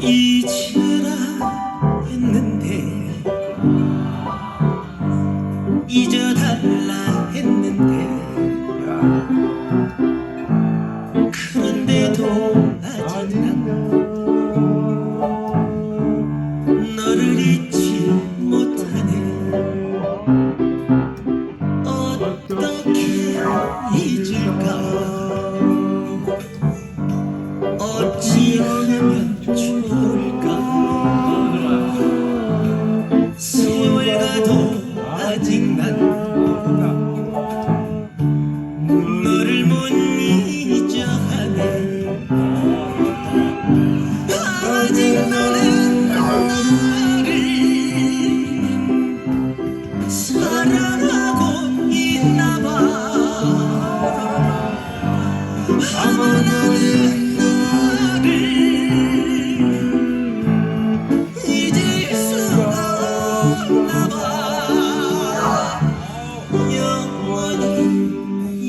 잊으라 했는데 잊어달라 했는데 그런데도 아직 난 너를 못 잊어하네. 아직 너는 나를 사랑하고 있나봐. 아마 나는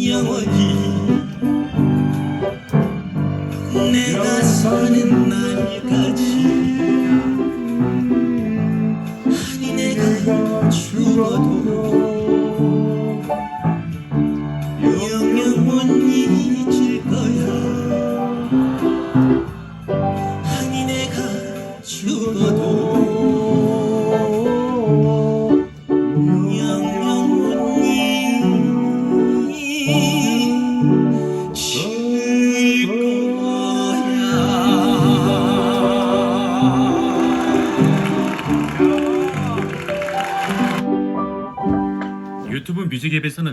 영원히 영원히 내가 사는 날까지 아니 내가 죽어도 못 잊을 거야. 아니 내가 죽어도 유튜브 뮤직 앱에서는